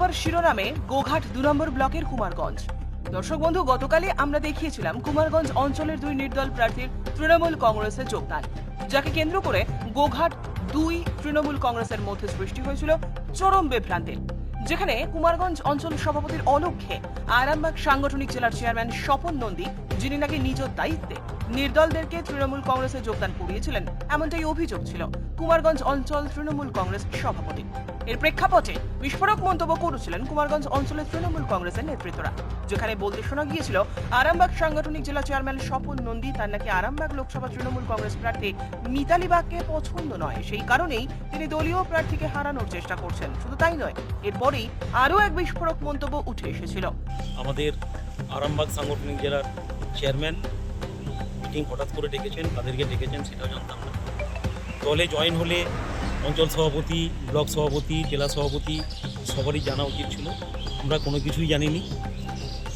একবার শিরোনামে গোঘাট দু নম্বর ব্লকের কুমারগঞ্জ। দর্শক বন্ধু, গতকালই আমরা দেখিয়েছিলাম কুমারগঞ্জ অঞ্চলের দুই নির্দল প্রার্থীর তৃণমূল কংগ্রেসের যোগদান, যাকে কেন্দ্র করে গোঘাট দুই তৃণমূল কংগ্রেসের মধ্যে সৃষ্টি হয়েছিল চরম বিভ্রান্তির। যেখানে কুমারগঞ্জ অঞ্চল সভাপতির অলক্ষ্যে আরামবাগ সাংগঠনিক জেলার চেয়ারম্যান স্বপন নন্দী, যিনি নাকি নিজ দায়িত্বে নির্দলদেরকে তৃণমূল কংগ্রেসে যোগদান করিয়েছিলেন, এমনটাই অভিযোগ ছিল কুমারগঞ্জ অঞ্চল তৃণমূল কংগ্রেস সভাপতি এর প্রেক্ষাপটে বিস্ফোরক মন্তব্য করেছিলেন কুমারগঞ্জ অঞ্চলের তৃণমূল কংগ্রেসের নেতৃত্বরা। যেখানে বলতে শোনা গিয়েছিল, আরামবাগ সাংগঠনিক জেলা চেয়ারম্যান স্বপন নন্দী তার নাকি আরামবাগ লোকসভা তৃণমূল কংগ্রেস প্রার্থী মিতালি বাগকে পছন্দ নয়। সেই কারণেই তিনি দলীয় প্রার্থীকে হারানোর চেষ্টা করছেন। শুধু তাই নয় এরপরেই আরও এক বিস্ফোরক মন্তব্য উঠে এসেছিল। আমাদের আরামবাগ সাংগঠনিক জেলার চেয়ারম্যান মিটিং হঠাৎ করে ডেকেছেন, তাদেরকে ডেকেছেন, সেটাও জানতাম না। দলে জয়েন হলে অঞ্চল সভাপতি, ব্লক সভাপতি, জেলা সভাপতি, সবারই জানা উচিত ছিল। আমরা কোনো কিছুই জানিনি।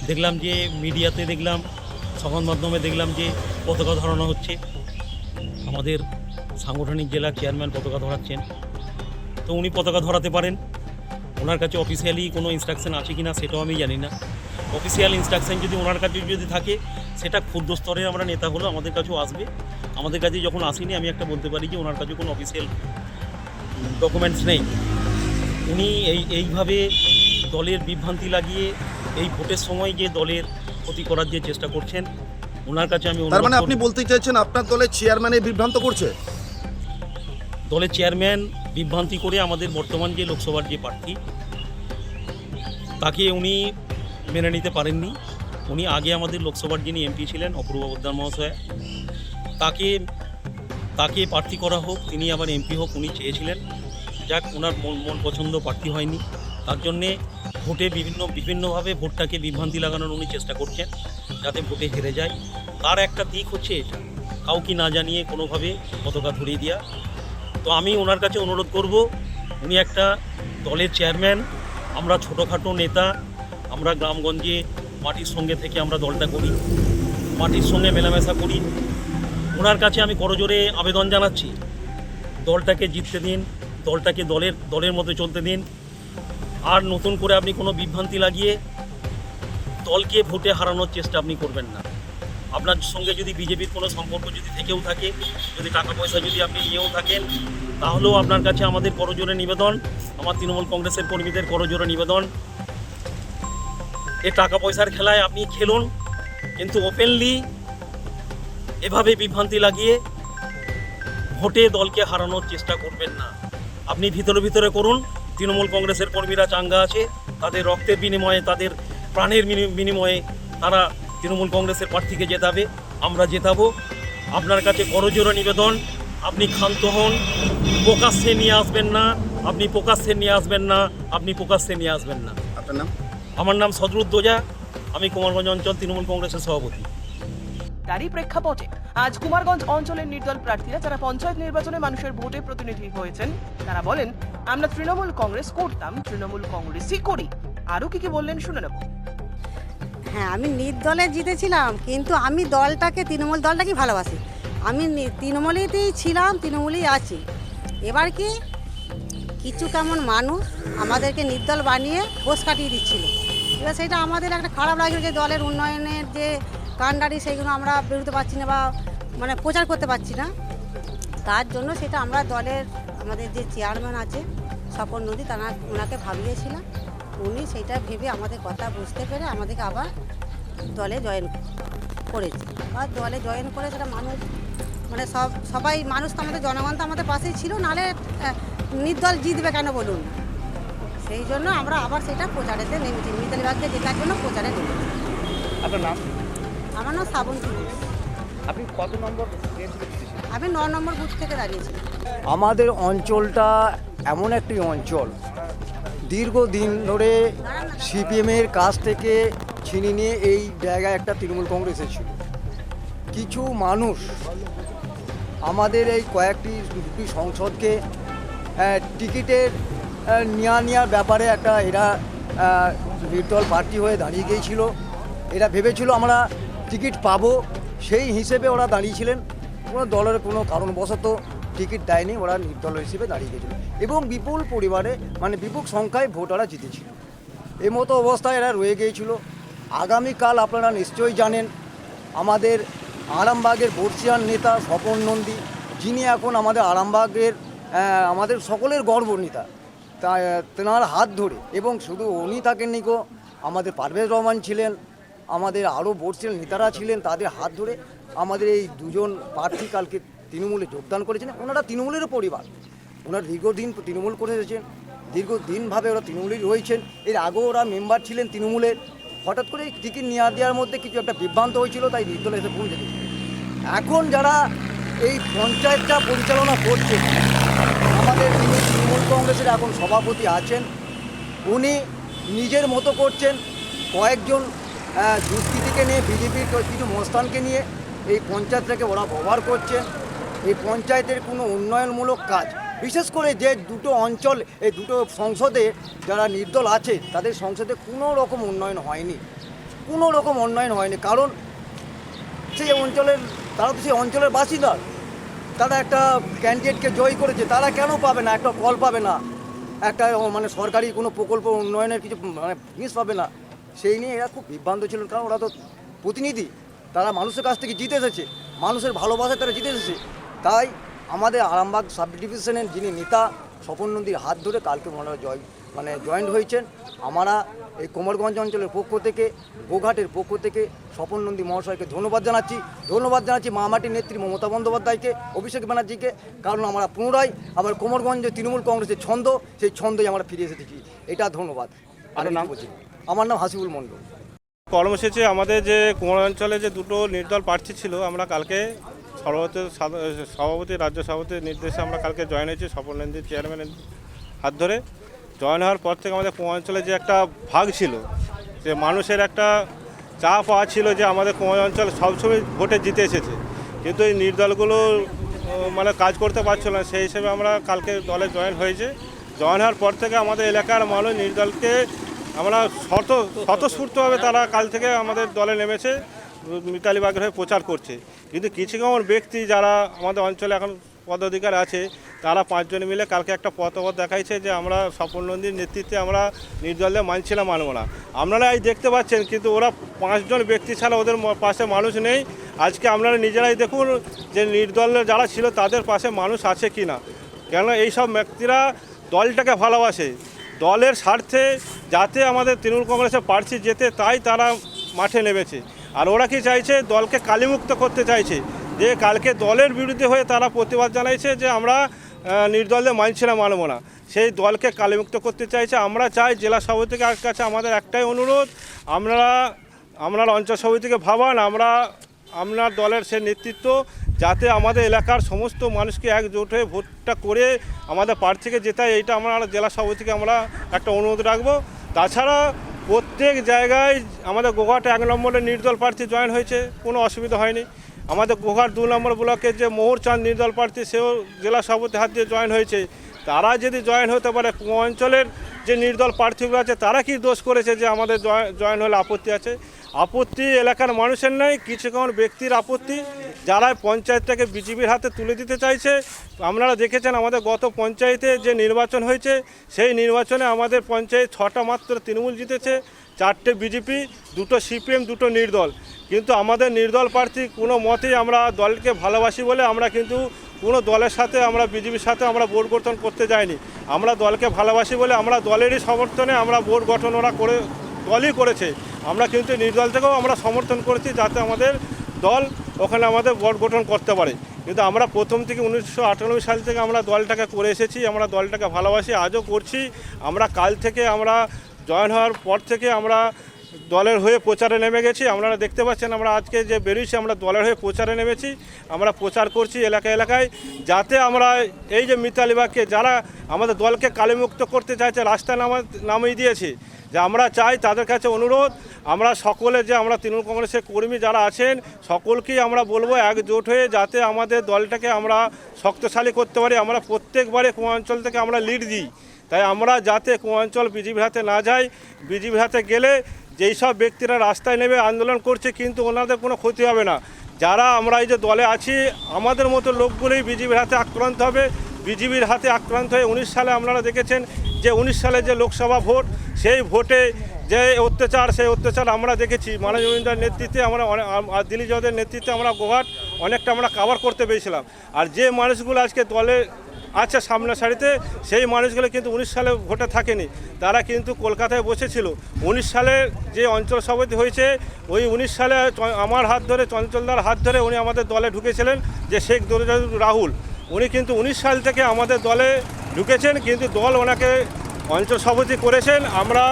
দেখলাম যে মিডিয়াতে দেখলাম, সংবাদ মাধ্যমে দেখলাম যে পতাকা ধরানো হচ্ছে। আমাদের সাংগঠনিক জেলার চেয়ারম্যান পতাকা ধরাচ্ছেন। তো উনি পতাকা ধরাতে পারেন। ওনার কাছে অফিসিয়ালি কোনো ইনস্ট্রাকশন আছে কি না সেটাও আমি জানি না। অফিসিয়াল ইনস্ট্রাকশন যদি ওনার কাছে যদি থাকে সেটা ক্ষুদ্র স্তরের আমরা নেতা হলো আমাদের কাছেও আসবে। আমাদের কাছে যখন আসেনি আমি একটা বলতে পারি যে ওনার কাছে কোনো অফিসিয়াল ডকুমেন্টস নেই। উনি এই এইভাবে দলের বিভ্রান্তি লাগিয়ে এই ভোটের সময় যে দলের ক্ষতি করার যে চেষ্টা করছেন ওনার কাছে আমি তার মানে আপনি বলতে চাইছেন আপনার দলের চেয়ারম্যানে বিভ্রান্ত করছে? দলের চেয়ারম্যান বিভ্রান্তি করে আমাদের বর্তমান যে লোকসভার যে প্রার্থী, তাকে উনি মেনে নিতে পারেননি। উনি আগে আমাদের লোকসভার যিনি এমপি ছিলেন, অপূর্ব পোদ্দার মহাশয়, তাকে তাকে প্রার্থী করা হোক, তিনি আবার এমপি হোক, উনি চেয়েছিলেন। যাক ওনার মন মন পছন্দ প্রার্থী হয়নি। তার জন্যে ভোটে বিভিন্ন, বিভিন্নভাবে ভোটটাকে বিভ্রান্তি লাগানোর উনি চেষ্টা করছেন, যাতে ভোটে হেরে যায়। তার একটা দিক হচ্ছে এটা। কাউকে না জানিয়ে কোনোভাবে পতাকা ধরিয়ে দেওয়া তো আমি ওনার কাছে অনুরোধ করব, উনি একটা দলের চেয়ারম্যান, আমরা ছোটোখাটো নেতা, আমরা গ্রামগঞ্জে মাটির সঙ্গে থেকে আমরা দলটা করি, মাটির সঙ্গে মেলামেশা করি। ওনার কাছে আমি করজোরে আবেদন জানাচ্ছি, দলটাকে জিততে দিন, দলটাকে দলের দলের মধ্যে চলতে দিন। আর নতুন করে আপনি কোনো বিভ্রান্তি লাগিয়ে দলকে ভোটে হারানোর চেষ্টা আপনি করবেন না। আপনার সঙ্গে যদি বিজেপির কোনো সম্পর্ক যদি থেকেও থাকে, যদি টাকা পয়সা যদি আপনি নিয়েও থাকেন, তাহলেও আপনার কাছে আমাদের করজোরে নিবেদন, আমার তৃণমূল কংগ্রেসের কর্মীদের করজোরে নিবেদন। এ টাকা পয়সার খেলায় আপনি খেলুন, কিন্তু ওপেনলি এভাবে বিভ্রান্তি লাগিয়ে ভোটে দলকে হারানোর চেষ্টা করবেন না। আপনি ভিতরে ভিতরে করুন, তৃণমূল কংগ্রেসের কর্মীরা চাঙ্গা আছে, তাদের রক্তের বিনিময়ে, তাদের প্রাণের বিনিময়ে তারা তৃণমূল কংগ্রেসের প্রার্থীকে জেতাবে আমরা জেতাবো। আপনার কাছে করজোরে নিবেদন আপনি ক্ষান্ত হন প্রকাশ্যে নিয়ে আসবেন না আপনি প্রকাশ্যে নিয়ে আসবেন না আপনি প্রকাশ্যে নিয়ে আসবেন না। আপনার নাম? আমার নাম সদরুদ্দোজা আমি কুমারগঞ্জ অঞ্চল তৃণমূল কংগ্রেসের সভাপতি। তারই প্রেক্ষাপটে আজ কুমারগঞ্জ অঞ্চলের নির্দল প্রার্থীরা যারা পঞ্চায়েত নির্বাচনে মানুষের ভোটে প্রতিনিধি হয়েছেন তারা বলেন আমরা তৃণমূল কংগ্রেস করতাম তৃণমূল কংগ্রেসই করি। আরও কি কি বললেন শুনে নেব। হ্যাঁ আমি নির্দলে জিতেছিলাম, কিন্তু আমি দলটাকে, তৃণমূল দলটাকেই ভালোবাসি। আমি নি- তৃণমূলেতেই ছিলাম, তৃণমূলেই আছি। এবার কি? কিছু কেমন মানুষ আমাদেরকে নির্দল বানিয়ে বোস কাটিয়ে দিচ্ছিল। এবার সেটা আমাদের একটা খারাপ লাগল যে দলের উন্নয়নের যে কাণ্ডারি সেইগুলো আমরা বেরোতে পারছি না বা মানে প্রচার করতে পারছি না। তার জন্য সেটা আমরা দলের আমাদের যে চেয়ারম্যান আছে, স্বপন নদী, তারা ওনাকে ভাবিয়েছিলাম। উনি সেটা ভেবে আমাদের কথা বুঝতে পেরে আমাদেরকে আবার দলে জয়েন করেছে। আর দলে জয়েন করে সেটা মানুষ মানে সব সবাই মানুষ তো আমাদের জনগণ তো আমাদের পাশেই ছিল নাহলে নির্দল জিতবে কেন বলুন? সেই জন্য আমরা আবার সেটা প্রচারেতে নেমেছি। মিতালি বাগকে জেতার জন্য প্রচারে নেমেছি। আপনার নাম? আমার নাম শ্রাবন্তী আপনি কত নম্বর আমি ন নম্বর বুথ থেকে দাঁড়িয়েছি আমাদের অঞ্চলটা এমন একটি অঞ্চল দীর্ঘদিন ধরে সিপিএমের কাছ থেকে ছিনিয়ে নিয়ে এই জায়গায় একটা তৃণমূল কংগ্রেসের ছিল কিছু মানুষ আমাদের এই কয়েকটি দুটি সংসদকে টিকিটের নেওয়া নেওয়ার ব্যাপারে একটা এরা নির্দল প্রার্থী হয়ে দাঁড়িয়ে গিয়েছিল। এরা ভেবেছিল আমরা টিকিট পাবো, সেই হিসেবে ওরা দাঁড়িয়েছিলেন কোনো দলের কোনো কারণবশত টিকিট দেয়নি, ওরা নির্দল হিসেবে দাঁড়িয়ে গেছিল। এবং বিপুল পরিবারে মানে বিপুল সংখ্যায় ভোটাররা জিতেছিল। এই মতো অবস্থায় এরা রয়ে গিয়েছিল। আগামীকাল আপনারা নিশ্চয়ই জানেন, আমাদের আরামবাগের বর্ষিয়ান নেতা স্বপন নন্দী, যিনি এখন আমাদের আরামবাগের আমাদের সকলের গর্ব নেতা, তা, তেনার হাত ধরে, এবং শুধু উনি থাকেননি গো, আমাদের পারভেজ রহমান ছিলেন, আমাদের আরও বর্ষিয়ান নেতারা ছিলেন, তাদের হাত ধরে আমাদের এই দুজন প্রার্থী কালকে তৃণমূলে যোগদান করেছেন, ওনারা তৃণমূলেরও পরিবার। ওনারা দীর্ঘদিন তৃণমূল করে এসেছেন, দীর্ঘদিনভাবে ওরা তৃণমূলেই রয়েছেন। এর আগেও ওরা মেম্বার ছিলেন তৃণমূলের হঠাৎ করে এই টিকিট নেওয়া দেওয়ার মধ্যে কিছু একটা বিভ্রান্ত হয়েছিল, তাই নির্দলে এসে পৌঁছে এখন যারা এই পঞ্চায়েতটা পরিচালনা করছে, আমাদের তৃণমূল কংগ্রেসের এখন সভাপতি আছেন। উনি নিজের মতো করছেন, কয়েকজন দুষ্কৃতীকে নিয়ে, বিজেপির কিছু মস্তানকে নিয়ে এই পঞ্চায়েতটাকে ওরা ব্যবহার করছেন এই পঞ্চায়েতের কোনো উন্নয়নমূলক কাজ, বিশেষ করে যে দুটো অঞ্চল, এই দুটো সংসদে যারা নির্দল আছে, তাদের সংসদে কোনো রকম উন্নয়ন হয়নি। কোনো রকম উন্নয়ন হয়নি, কারণ সেই অঞ্চলের, তারা তো সেই অঞ্চলের বাসিন্দা। তারা একটা ক্যান্ডিডেটকে জয় করেছে, তারা কেন পাবে না? একটা কল পাবে না। একটা মানে সরকারি কোনো প্রকল্প উন্নয়নের কিছু মানে জিনিস পাবে না। সেই নিয়ে এরা খুব বিভ্রান্ত ছিল, কারণ ওরা তো প্রতিনিধি। তারা মানুষের কাছ থেকে জিতে এসেছে। মানুষের ভালোবাসায় তারা জিতে এসেছে। তাই আমাদের আরামবাগ সাব ডিভিশনের যিনি নেতা স্বপন নন্দীর হাত ধরে কালকে ওনারা জয় মানে জয়েন্ট হয়েছেন আমরা এই কোমরগঞ্জ অঞ্চলের পক্ষ থেকে গোঘাটের পক্ষ থেকে স্বপন নন্দী মহাশয়কে ধন্যবাদ জানাচ্ছি। ধন্যবাদ জানাচ্ছি মামাটির নেত্রী মমতা বন্দ্যোপাধ্যায়কে অভিষেক ব্যানার্জিকে কারণ আমরা পুনরায় আবার কোমরগঞ্জে তৃণমূল কংগ্রেসের ছন্দ সেই ছন্দই আমরা ফিরে এসেছি। এটা ধন্যবাদ। আর নাম? বলছি আমার নাম হাসিবুল মণ্ডল। কর্মসূচি আমাদের যে কুমার অঞ্চলে যে দুটো নির্দল প্রার্থী ছিল আমরা কালকে সভাপতি সভাপতি, রাজ্য সভাপতির নির্দেশে আমরা কালকে জয়েন হয়েছি, স্বপন নন্দী চেয়ারম্যানের হাত ধরে। জয়েন হওয়ার পর থেকে আমাদের অঞ্চলে যে একটা ভাগ ছিল, যে মানুষের একটা চা পাওয়া ছিল যে আমাদের কুমার অঞ্চল সবসময় ভোটে জিতে এসেছে। কিন্তু এই নির্দলগুলো মানে কাজ করতে পারছিল না, সেই হিসেবে আমরা কালকে দলে জয়েন হয়েছে। জয়েন হওয়ার পর থেকে আমাদের এলাকার মানুষ নির্দলকে আমরা শত স্বতঃস্ফূর্তভাবে তারা কাল থেকে আমাদের দলে নেমেছে, মিতালি বাগের হয়ে প্রচার করছে। কিন্তু কিছু কেমন ব্যক্তি যারা আমাদের অঞ্চলে এখন পদাধিকার আছে, তারা পাঁচজন মিলে কালকে একটা পথপথ দেখাইছে যে আমরা স্বপন নন্দীর নেতৃত্বে আমরা নির্দলে মানছিলাম, মানব না। আপনারা এই দেখতে পাচ্ছেন, কিন্তু ওরা পাঁচজন ব্যক্তি ছাড়া ওদের পাশে মানুষ নেই। আজকে আপনারা নিজেরাই দেখুন যে নির্দলে যারা ছিল, তাদের পাশে মানুষ আছে কি না কেন এইসব ব্যক্তিরা দলটাকে ভালোবাসে। দলের স্বার্থে যাতে আমাদের তৃণমূল কংগ্রেসের প্রার্থী যেতে, তাই তারা মাঠে নেমেছে। আর ওরা কি চাইছে? দলকে কালিমুক্ত করতে চাইছে। যে কালকে দলের বিরুদ্ধে হয়ে তারা প্রতিবাদ জানাইছে যে আমরা নির্দলে মানছিলাম মানব না। সেই দলকে কালিমুক্ত করতে চাইছে। আমরা চাই জেলা সভাপতিকে কাছে আমাদের একটাই অনুরোধ, আমরা আপনার অঞ্চল সমিতিকে ভাবান, আমরা আপনার দলের সে নেতৃত্ব যাতে আমাদের এলাকার সমস্ত মানুষকে একজোট হয়ে ভোটটা করে আমাদের প্রার্থীকে জেতায়। এইটা আমরা জেলা সভাপতিকে আমরা একটা অনুরোধ রাখব। তাছাড়া প্রত্যেক জায়গায় আমাদের গোঘাট এক নম্বরে নির্দল প্রার্থী জয়েন হয়েছে, কোনো অসুবিধা হয়নি। আমাদের গোঘাট দু নম্বর ব্লকের যে মোহরচাঁদ নির্দল প্রার্থী, সেও জেলা সভাপতি হাত দিয়ে জয়েন হয়েছে। তারা যদি জয়েন হতে পারে অঞ্চলের যে নির্দল প্রার্থীগুলো আছে, তারা কি দোষ করেছে যে আমাদের জয়- জয়েন হলে আপত্তি আছে? আপত্তি এলাকার মানুষের নয় কিছু কোন ব্যক্তির আপত্তি? যারা পঞ্চায়েতটাকে বিজেপির হাতে তুলে দিতে চাইছে, আপনারা দেখেছেন আমাদের গত পঞ্চায়েতে যে নির্বাচন হয়েছে, সেই নির্বাচনে আমাদের পঞ্চায়েত ছটা মাত্র তৃণমূল জিতেছে, চারটে বিজেপি, দুটো সিপিএম, দুটো নির্দল। কিন্তু আমাদের নির্দল প্রার্থী কোনো মতেই আমরা দলকে ভালোবাসি বলে আমরা কিন্তু কোনো দলের সাথে আমরা, বিজেপির সাথে আমরা বোর্ড গঠন করতে যাইনি। আমরা দলকে ভালোবাসি বলে আমরা দলেরই সমর্থনে আমরা বোর্ড গঠন ওরা করে, দলই করেছে। আমরা কিন্তু নির্দল থেকেও আমরা সমর্থন করেছি যাতে আমাদের দল ওখানে আমাদের বোর্ড গঠন করতে পারে। কিন্তু আমরা প্রথম থেকে উনিশশো আটানব্বই সাল থেকে আমরা দলটাকে করে এসেছি, আমরা দলটাকে ভালোবাসি, আজও করছি। আমরা কাল থেকে আমরা জয়েন হওয়ার পর থেকে আমরা দলের হয়ে প্রচারে নেমে গেছি। আপনারা দেখতে পাচ্ছেন আমরা আজকে যে বেরিয়েছি, আমরা দলের হয়ে প্রচারে নেমেছি। আমরা প্রচার করছি এলাকা এলাকায় যাতে আমরা এই যে মিতালিবাগকে যারা আমাদের দলকে কালিমুক্ত করতে চাইছে, রাস্তায় নামা, নামিয়ে দিয়েছে, যে আমরা চাই তাদের কাছে অনুরোধ। আমরা সকলে যে আমরা তৃণমূল কংগ্রেসের কর্মী যারা আছেন, সকলকেই আমরা বলব একজোট হয়ে যাতে আমাদের দলটাকে আমরা শক্তশালী করতে পারি। আমরা প্রত্যেকবারে অঞ্চল থেকে আমরা লিড দিই। তাই আমরা যাতে অঞ্চল বিজেপির হাতে না যাই বিজেপির হাতে গেলে যেই সব ব্যক্তিরা রাস্তায় নেমে আন্দোলন করছে কিন্তু ওনাদের কোনো ক্ষতি হবে না। যারা আমরা এই যে দলে আছি, আমাদের মতো লোকগুলোই বিজেপির হাতে আক্রান্ত হবে। বিজেপির হাতে আক্রান্ত হয়ে উনিশ সালে আপনারা দেখেছেন যে উনিশ সালে যে লোকসভা ভোট, সেই ভোটে যে অত্যাচার, সেই অত্যাচার আমরা দেখেছি। মানব জমিদার নেতৃত্বে আমরা দিলীপ জদের নেতৃত্বে আমরা গোহাট অনেকটা আমরা কাভার করতে পেরেছিলাম। আর যে মানুষগুলো আজকে দলে আছে সামনের সারিতে সেই মানুষগুলো কিন্তু উনিশ সালে ভোটে থাকেনি। তারা কিন্তু কলকাতায় বসেছিল। উনিশ সালে যে অঞ্চল সভাপতি হয়েছে, ওই উনিশ সালে আমার হাত ধরে, চঞ্চলদার হাত ধরে উনি আমাদের দলে ঢুকেছিলেন, যে শেখ দরুজাদুর রাহুল। উনি কিন্তু উনিশ সাল থেকে আমাদের দলে ঢুকেছেন, কিন্তু দল ওনাকে অঞ্চল সভাপতি করেছেন। আমরা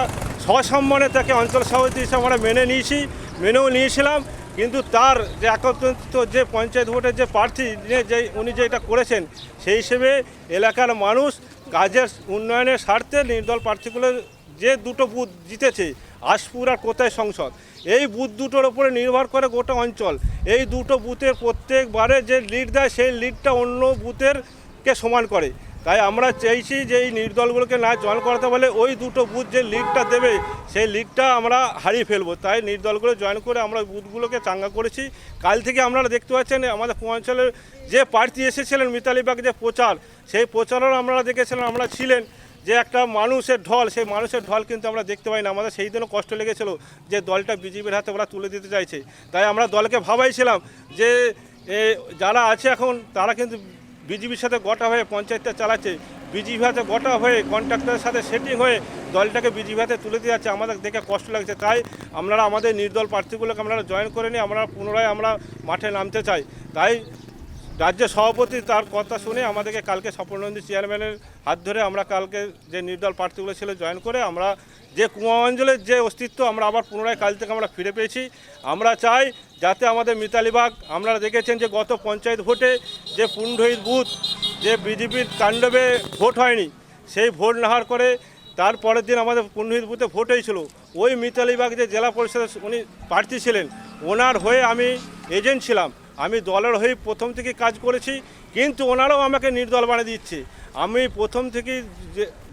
সসম্মানে তাকে অঞ্চল সভাপতি হিসেবে আমরা মেনে নিয়েছি, মেনেও নিয়েছিলাম। কিন্তু তার যে একত্রিত যে পঞ্চায়েত ভোটের যে প্রার্থী যে, উনি যেটা করেছেন, সেই হিসেবে এলাকার মানুষ কাজের উন্নয়নের স্বার্থে নির্দল প্রার্থীগুলো যে দুটো বুথ জিতেছে, আশপুর আর কোথায় সংসদ, এই বুথ দুটোর ওপরে নির্ভর করে গোটা অঞ্চল। এই দুটো বুথের প্রত্যেকবারে যে লিড দেয়, সেই লিডটা অন্য বুথের কে সমান করে। তাই আমরা চাইছি যে এই নির্দলগুলোকে না জয়েন করাতে বলে ওই দুটো বুথ যে লিগটা দেবে, সেই লিগটা আমরা হারিয়ে ফেলব। তাই নির্দলগুলো জয়েন করে আমরা বুথগুলোকে চাঙ্গা করেছি। কাল থেকে আপনারা দেখতে পাচ্ছেন, আমাদের অঞ্চলের যে প্রার্থী এসেছিলেন মিতালি বাগ যে প্রচার, সেই প্রচারও আমরা দেখেছিলাম আমরা ছিলেন যে একটা মানুষের ঢল, সেই মানুষের ঢল কিন্তু আমরা দেখতে পাই না আমাদের সেই দিনও কষ্ট লেগেছিল যে দলটা বিজেপির হাতে ওরা তুলে দিতে চাইছে। তাই আমরা দলকে ভাবাইছিলাম যে যারা আছে এখন, তারা কিন্তু বিজেপির সাথে গোটা হয়ে পঞ্চায়েতটা চালাচ্ছে। বিজেপি হাতে গোটা হয়ে কন্ট্রাক্টরের সাথে সেটিং হয়ে দলটাকে বিজেপি হাতে তুলে দিয়ে যাচ্ছে। আমাদের দেখে কষ্ট লাগছে। তাই আমরা আমাদের নির্দল প্রার্থীগুলোকে আমরা জয়েন করে নিই আমরা পুনরায় আমরা মাঠে নামতে চাই। তাই রাজ্য সভাপতি তার কথা শুনে আমাদেরকে কালকে স্বপনন্দী চেয়ারম্যানের হাত ধরে আমরা কালকে যে নির্দল প্রার্থীগুলো ছিল জয়েন করে আমরা যে কুয়া অঞ্চলের যে অস্তিত্ব আমরা আবার পুনরায় কাল থেকে আমরা ফিরে পেয়েছি। আমরা চাই যাতে আমাদের মিতালিবাগ আপনারা দেখেছেন যে গত পঞ্চায়েত ভোটে যে পুণ্ডহিত বুথ, যে বিজেপির তাণ্ডবে ভোট হয়নি, সেই ভোট নাহার করে তারপরের দিন আমাদের পুণ্যহিত বুথে ভোট হয়েছিল ওই মিতালিবাগ যে জেলা পরিষদের উনি প্রার্থী ছিলেন, ওনার হয়ে আমি এজেন্ট ছিলাম। আমি দলের হয়ে প্রথম থেকে কাজ করেছি, কিন্তু ওনারাও আমাকে নির্দল বানিয়ে দিচ্ছে। আমি প্রথম থেকে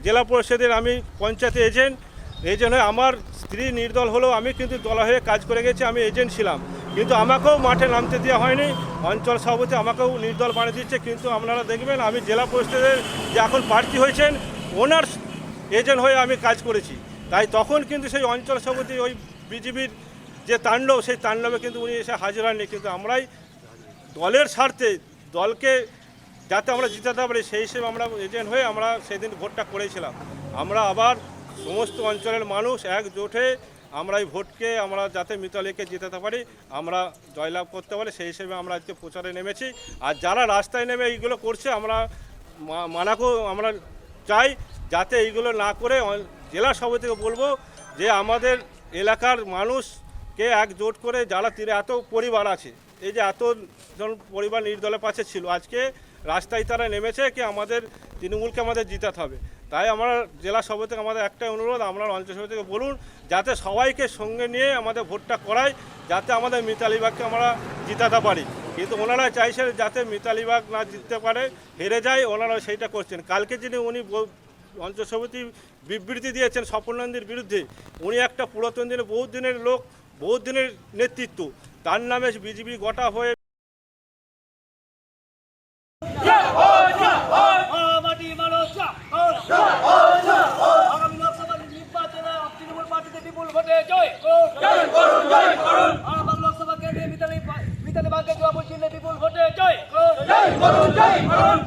জেলা পরিষদের আমি পঞ্চায়েতে এজেন্ট এজেন্ট হয়ে আমার স্ত্রী নির্দল হলেও আমি কিন্তু দল হয়ে কাজ করে গেছি, আমি এজেন্ট ছিলাম। কিন্তু আমাকেও মাঠে নামতে দেওয়া হয়নি, অঞ্চল সভাপতি আমাকেও নির্দল বানিয়ে দিচ্ছে, কিন্তু আপনারা দেখবেন আমি জেলা পরিষদের যে এখন প্রার্থী হয়েছেন, ওনার এজেন্ট হয়ে আমি কাজ করেছি। তাই তখন কিন্তু সেই অঞ্চল সভাপতি ওই বিজেপির যে তাণ্ডব, সেই তাণ্ডবে কিন্তু উনি এসে হাজির হননি। কিন্তু আমরাই দলের স্বার্থে দলকে যাতে আমরা জিতাতে পারি, সেই হিসেবে আমরা এজেন্ট হয়ে আমরা সেদিন ভোটটা করেছিলাম। আমরা আবার সমস্ত অঞ্চলের মানুষ একজোটে আমরা এই ভোটকে, আমরা যাতে মিতালিকে জিতাতে পারি, আমরা জয়লাভ করতে পারি, সেই হিসেবে আমরা আজকে প্রচারে নেমেছি। আর যারা রাস্তায় নেমে এইগুলো করছে, আমরা মানাকেও আমরা চাই যাতে এইগুলো না করে জেলা সভাপতিকে বলব যে আমাদের এলাকার মানুষকে একজোট করে যারা তীরে, এত পরিবার আছে, এই যে এত জন পরিবার নির্দলের পাশে ছিল, আজকে রাস্তায় তারা নেমেছে কি আমাদের, তৃণমূলকে আমাদের জিতাতে হবে। তাই আমরা জেলা সভাপতি আমাদের একটাই অনুরোধ, আমরা অঞ্চল সভাপতিকে বলুন, যাতে সবাইকে সঙ্গে নিয়ে আমাদের ভোটটা করাই, যাতে আমাদের মিতালিবাগকে আমরা জিতাতে পারি। কিন্তু ওনারা চাইছেন যাতে মিতালিবাগ না জিততে পারে, হেরে যায়, ওনারা সেইটা করছেন। কালকে যিনি উনি অঞ্চল সভাপতি বিবৃতি দিয়েছেন স্বপনন্দির বিরুদ্ধে, উনি একটা পুরাতন দিনের, বহুত দিনের লোক, বহুত দিনের নেতৃত্ব। তার নামে বিজেপি গোটা হয়ে মাটি মানুষ আগামী লোকসভা নির্বাচনে তৃণমূল বিপুল ভোটে জয় জয় করুন জয় করুন। আমার লোকসভা কেন্দ্রে মিতালি মিতালি ভাগ্যে জবাব চিহ্নে বিপুল ভোটে জয় জয় করুন জয় করুন।